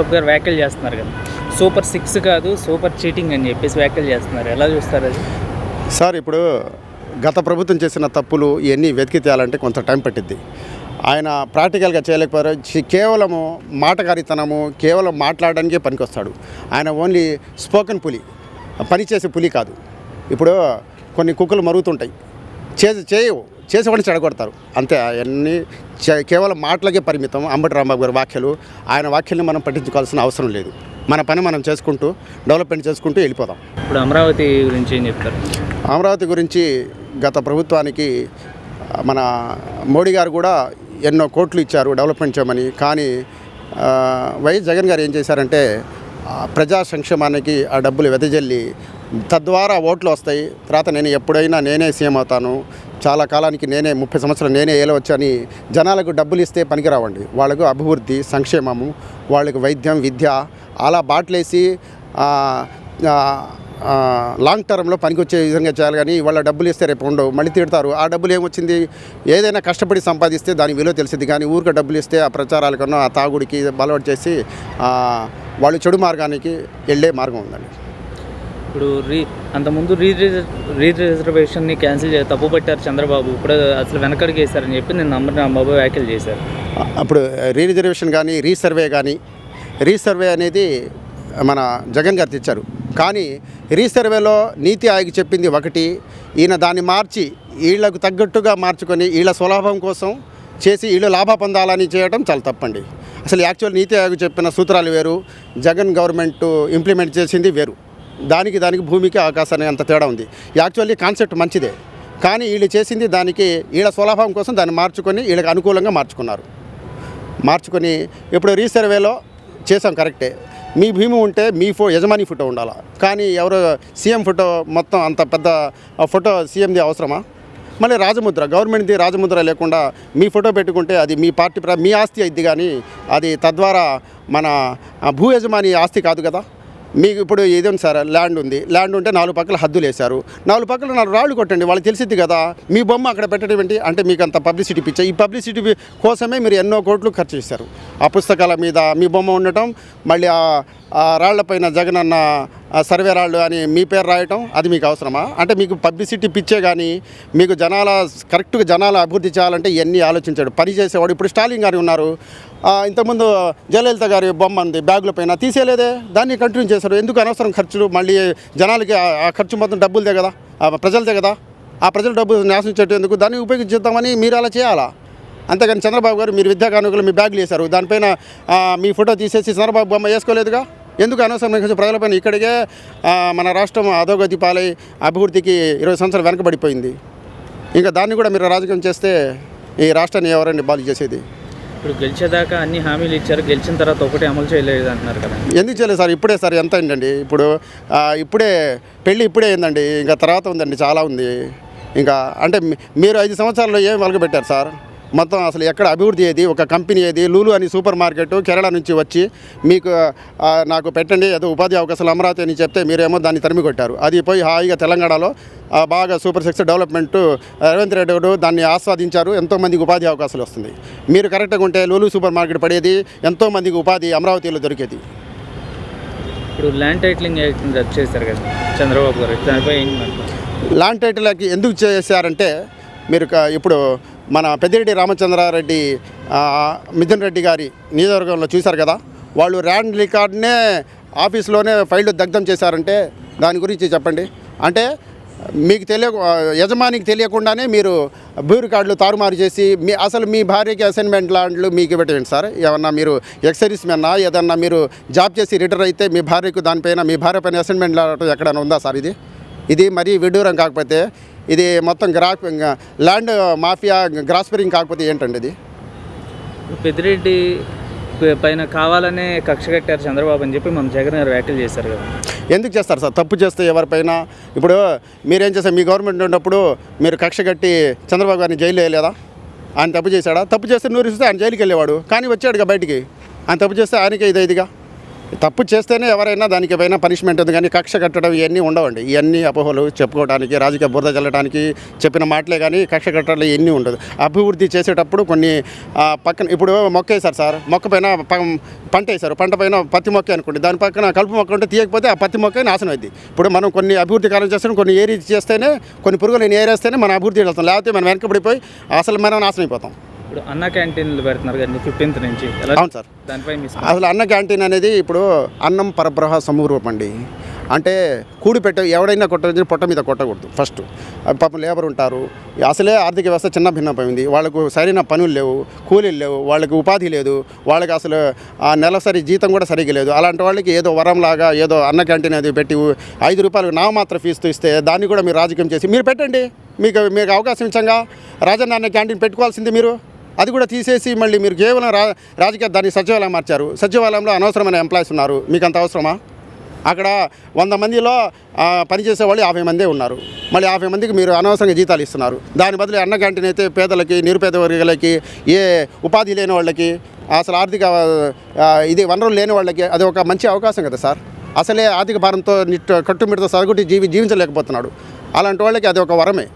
బాబు గారు వ్యాఖ్యలు చేస్తున్నారు కదా. సూపర్ సిక్స్ కాదు సూపర్ చీటింగ్ అని చెప్పేసి వ్యాఖ్యలు చేస్తున్నారు. ఎలా చూస్తారు అది? సార్ ఇప్పుడు గత ప్రభుత్వం చేసిన తప్పులు ఇవన్నీ వెతికి తేయాలంటే కొంత టైం పట్టిద్ది. ఆయన ప్రాక్టికల్గా చేయలేకపోయారు. కేవలము మాటగారితనము కేవలం మాట్లాడడానికే పనికొస్తాడు. ఆయన ఓన్లీ స్పోకెన్ పులి పనిచేసే పులి కాదు. ఇప్పుడు కొన్ని కుక్కలు మరుగుతుంటాయి. చేసి చేయవు. చేసేవాడిని చెడగొడతారు. అంతే అవన్నీ కేవలం మాటలకే పరిమితం. అంబటి రాంబాబు గారి వ్యాఖ్యలు ఆయన వ్యాఖ్యల్ని మనం పట్టించుకోవాల్సిన అవసరం లేదు. మన పని మనం చేసుకుంటూ డెవలప్మెంట్ చేసుకుంటూ వెళ్ళిపోదాం. ఇప్పుడు అమరావతి గురించి ఏం చెప్తారు? అమరావతి గురించి గత ప్రభుత్వానికి మన మోడీ గారు కూడా ఎన్నో కోట్లు ఇచ్చారు డెవలప్మెంట్ చేయమని. కానీ వైఎస్ జగన్ గారు ఏం చేశారంటే ప్రజా సంక్షేమానికి ఆ డబ్బులు వెదజల్లి తద్వారా ఓట్లు వస్తాయి. తర్వాత నేను ఎప్పుడైనా నేనే సీఎం అవుతాను. చాలా కాలానికి నేనే ముప్పై సంవత్సరాలు నేనే ఏలవచ్చని అని జనాలకు డబ్బులు ఇస్తే పనికిరావండి. వాళ్ళకు అభివృద్ధి సంక్షేమము వాళ్ళకు వైద్యం విద్య అలా బాట్లేసి లాంగ్ టర్మ్లో పనికొచ్చే విధంగా చేయాలి కానీ వాళ్ళ డబ్బులు ఇస్తే రేపు ఉండవు. మళ్ళీ తిడతారు ఆ డబ్బులు ఏమొచ్చింది? ఏదైనా కష్టపడి సంపాదిస్తే దాని విలువ తెలిసింది కానీ ఊరికే డబ్బులు ఇస్తే ఆ ప్రచారాలకన్నా ఆ తాగుడికి బలవాటు చేసి వాళ్ళు చెడు మార్గానికి వెళ్ళే మార్గం ఉందండి. ఇప్పుడు రీ అంతకుముందు రీ రీ రిజర్వేషన్ని క్యాన్సిల్ చేసి తప్పు పెట్టారు చంద్రబాబు. ఇప్పుడు అసలు వెనకడికి వేశారని చెప్పి నేను అంబటి రాంబాబు వ్యాఖ్యలు చేశారు. అప్పుడు రీ రిజర్వేషన్ కానీ రీసర్వే కానీ రీసర్వే అనేది మన జగన్ గారు తెచ్చారు. కానీ రీసర్వేలో నీతి ఆయోగ్ చెప్పింది ఒకటి ఈయన దాన్ని మార్చి వీళ్ళకు తగ్గట్టుగా మార్చుకొని వీళ్ళ స్వలాభం కోసం చేసి వీళ్ళు లాభ పొందాలని చేయడం చాలా తప్పండి. అసలు యాక్చువల్ నీతి ఆయోగ్ చెప్పిన సూత్రాలు వేరు జగన్ గవర్నమెంట్ ఇంప్లిమెంట్ చేసింది వేరు. దానికి దానికి భూమికి ఆకాశానికి అంత తేడా ఉంది. యాక్చువల్లీ కాన్సెప్ట్ మంచిదే. కానీ వీళ్ళు చేసింది దానికి వీళ్ళ స్వలాభం కోసం దాన్ని మార్చుకొని వీళ్ళకి అనుకూలంగా మార్చుకున్నారు. మార్చుకొని ఇప్పుడు రీసర్వేలో చేసాం కరెక్టే మీ భూమి ఉంటే మీ ఫో యజమాని ఫోటో ఉండాలా? కానీ ఎవరో సీఎం ఫోటో మొత్తం అంత పెద్ద ఫోటో సీఎంది అవసరమా? మళ్ళీ రాజముద్ర గవర్నమెంట్ది రాజముద్ర లేకుండా మీ ఫోటో పెట్టుకుంటే అది మీ పార్టీ మీ ఆస్తి అయింది కానీ అది తద్వారా మన భూ యజమాని ఆస్తి కాదు కదా? మీకు ఇప్పుడు ఇది సార్? ల్యాండ్ ఉంది. ల్యాండ్ ఉంటే నాలుగు పక్కల హద్దులు వేశారు. నాలుగు పక్కల నాలుగు రాళ్ళు కొట్టండి. వాళ్ళకి తెలిసింది కదా మీ బొమ్మ అక్కడ పెట్టడం ఏంటి? అంటే మీకు అంత పబ్లిసిటీ పిచ్చా ఈ పబ్లిసిటీ కోసమే మీరు ఎన్నో కోట్లు ఖర్చు చేశారు. ఆ పుస్తకాల మీద మీ బొమ్మ ఉండటం మళ్ళీ ఆ రాళ్ళపైన జగన్ అన్న సర్వే రాళ్ళు అని మీ పేరు రాయటం అది మీకు అవసరమా? అంటే మీకు పబ్లిసిటీ పిచ్చే కానీ మీకు జనాల కరెక్ట్గా జనాల అభివృద్ధి చేయాలంటే ఇవన్నీ ఆలోచించాడు. పని చేసేవాడు ఇప్పుడు స్టాలిన్ గారు ఉన్నారు. ఇంతకుముందు జయలలిత గారి బొమ్మ ఉంది బ్యాగుల పైన. తీసేయలేదే? దాన్ని కంటిన్యూ చేశారు. ఎందుకు అనవసరం ఖర్చులు? మళ్ళీ జనాలకి ఆ- ఖర్చు మొత్తం డబ్బులదే కదా? ప్రజలదే కదా? ఆ ప్రజల డబ్బు నాశనం చేయటం దాన్ని ఉపయోగించేద్దామని మీరు అలా చేయాలా? అంతేగాని చంద్రబాబు గారు మీరు విద్యా కానుకలు మీ బ్యాగులు వేశారు. దానిపైన మీ ఫోటో తీసేసి చంద్రబాబు బొమ్మ వేసుకోలేదుగా? ఎందుకు అనవసరం? ప్రజలపైన ఇక్కడికే మన రాష్ట్రం అధోగతి పాలై అభివృద్ధికి ఇరవై సంవత్సరాలు వెనకబడిపోయింది. ఇంకా దాన్ని కూడా మీరు రాజకీయం చేస్తే ఈ రాష్ట్రాన్ని ఎవరండి బాగు చేసేది? ఇప్పుడు గెలిచేదాకా అన్ని హామీలు ఇచ్చారు. గెలిచిన తర్వాత ఒకటి అమలు చేయలేదు అంటున్నారు కదా. ఎందుకు చేయలేదు సార్? ఇప్పుడే సార్ ఎంత అయిందండి? ఇప్పుడు ఇప్పుడే పెళ్ళి ఇప్పుడే అయిందండి. ఇంకా తర్వాత ఉందండి. చాలా ఉంది. ఇంకా అంటే మీరు ఐదు సంవత్సరాల్లో ఏం వెలగబెట్టారు సార్? మొత్తం అసలు ఎక్కడ అభివృద్ధి ఏది? ఒక కంపెనీ ఏది? లూలు అని సూపర్ మార్కెట్ కేరళ నుంచి వచ్చి మీకు నాకు పెట్టండి ఏదో ఉపాధి అవకాశాలు అమరావతి అని చెప్తే మీరేమో దాన్ని తరిమి కొట్టారు. అది పోయి హాయిగా తెలంగాణలో బాగా super six development Revanth Reddy గారు దాన్ని ఆస్వాదించారు. ఎంతోమందికి ఉపాధి అవకాశాలు వస్తుంది మీరు కరెక్ట్గా ఉంటే లూలు సూపర్ మార్కెట్ పడేది ఎంతోమందికి ఉపాధి అమరావతిలో దొరికేది. ఇప్పుడు ల్యాండ్ టైటిలింగ్ రద్దు చేశారు కదా చంద్రబాబు గారు? ల్యాండ్ టైటిల్కి ఎందుకు చేశారంటే మీరు ఇప్పుడు మన పెద్దిరెడ్డి రామచంద్రారెడ్డి మిథున్ రెడ్డి గారి నియోజకవర్గంలో చూశారు కదా వాళ్ళు ర్యాండ్ రికార్డ్నే ఆఫీస్లోనే ఫైల్ దగ్ధం చేశారంటే దాని గురించి చెప్పండి. అంటే మీకు తెలియ యజమానికి తెలియకుండానే మీరు భూ రికార్డులు తారుమారు చేసి మీ అసలు మీ భార్యకి అసైన్మెంట్ లాండ్లు మీకు పెట్టండి సార్. ఏమన్నా మీరు ఎక్సైజ్ మెన్నా ఏదన్నా మీరు జాబ్ చేసి రిటైర్ అయితే మీ భార్యకు దానిపైన మీ భార్య పైన అసైన్మెంట్ ల్యాండ్ ఎక్కడైనా ఉందా సార్ ఇది? ఇది మరీ విడ్డూరం కాకపోతే ఇది మొత్తం గ్రా ల్యాండ్ మాఫియా గ్రాస్పరింగ్ కాకపోతే ఏంటండి ఇది? పెద్దిరెడ్డి పైన కావాలనే కక్ష కట్టారు చంద్రబాబు అని చెప్పి మన జగన్ గారు వ్యాఖ్యలు చేశారు కదా. ఎందుకు చేస్తారు సార్? తప్పు చేస్తే ఎవరిపైన? ఇప్పుడు మీరేం చేస్తారు మీ గవర్నమెంట్ ఉన్నప్పుడు మీరు కక్ష కట్టి చంద్రబాబు గారిని జైలు వేయలేదా? ఆయన తప్పు చేశాడా? తప్పు చేస్తే నూరిస్తే ఆయన జైలుకి వెళ్ళేవాడు కానీ వచ్చాడుగా బయటికి. ఆయన తప్పు చేస్తే ఆయనకే ఇదే ఇదిగా తప్పు చేస్తేనే ఎవరైనా దానికి పైన పనిష్మెంట్ ఉంది. కానీ కక్ష కట్టడం ఇవన్నీ ఉండవండి. ఇవన్నీ అపోహలు చెప్పుకోవడానికి రాజకీయ బురద చల్లడానికి చెప్పిన మాటలే కానీ కక్ష కట్టడం ఇవన్నీ ఉండదు. అభివృద్ధి చేసేటప్పుడు కొన్ని పక్కన ఇప్పుడు మొక్క వేశారు సార్. మొక్క పైన పంట వేశారు. పంట పైన పత్తి మొక్క అనుకోండి. దాని పక్కన కలుపు మొక్క ఉంటే తీయకపోతే ఆ పత్తి మొక్క నాశనం అయింది ఇప్పుడు మనం కొన్ని అభివృద్ధి కార్యం చేస్తాం కొన్ని ఏరి చేస్తేనే కొన్ని పురుగులు ఏరేస్తేనే మనం అభివృద్ధి వెళ్తాం. లేకపోతే మనం వెనకబడిపోయి అసలు మనం నాశనం అయిపోతాం. ఇప్పుడు అన్న క్యాంటీన్లు పెడుతున్నారు కానీ ఫిఫ్టీన్త్ నుంచి. అవును సార్. దానిపై అసలు అన్న క్యాంటీన్ అనేది ఇప్పుడు అన్నం పరబ్రహ సమూహం అండి. అంటే కూడి పెట్ట ఎవడైనా కొట్టదు పొట్ట మీద కొట్టకూడదు ఫస్ట్. పాపం లేబర్ ఉంటారు. అసలే ఆర్థిక వ్యవస్థ చిన్న భిన్నమైంది. వాళ్ళకు సరైన పనులు లేవు కూలీలు లేవు వాళ్ళకి ఉపాధి లేదు వాళ్ళకి అసలు ఆ నెలసరి జీతం కూడా సరిగ్గా లేదు. అలాంటి వాళ్ళకి ఏదో వరంలాగా ఏదో అన్న క్యాంటీన్ అది పెట్టి ఐదు రూపాయలు నామమాత్ర ఫీజుతో ఇస్తే దాన్ని కూడా మీరు రాజకీయం చేసి మీరు పెట్టండి. మీకు మీకు అవకాశం ఇచ్చంగా. రాజన్న అన్న క్యాంటీన్ పెట్టుకోవాల్సింది మీరు. అది కూడా తీసేసి మళ్ళీ మీరు కేవలం రా రాజకీయ దాన్ని సచివాలయం మార్చారు. సచివాలయంలో అనవసరమైన ఎంప్లాయీస్ ఉన్నారు. మీకు అంత అవసరమా? అక్కడ వంద మందిలో పనిచేసే వాళ్ళు యాభై మందే ఉన్నారు. మళ్ళీ యాభై మందికి మీరు అనవసరంగా జీతాలు ఇస్తున్నారు. దాని బదులు అన్న క్యాంటీన్ అయితే పేదలకి నిరుపేద వర్గాలకి ఏ ఉపాధి లేని వాళ్ళకి అసలు ఆర్థిక ఇది వనరులు లేని వాళ్ళకి అది ఒక మంచి అవకాశం కదా సార్? అసలే ఆర్థిక భారంతో నిట్ట కట్టుమిడితో సగటు జీవి జీవించలేకపోతున్నాడు. అలాంటి వాళ్ళకి అది ఒక వరమే.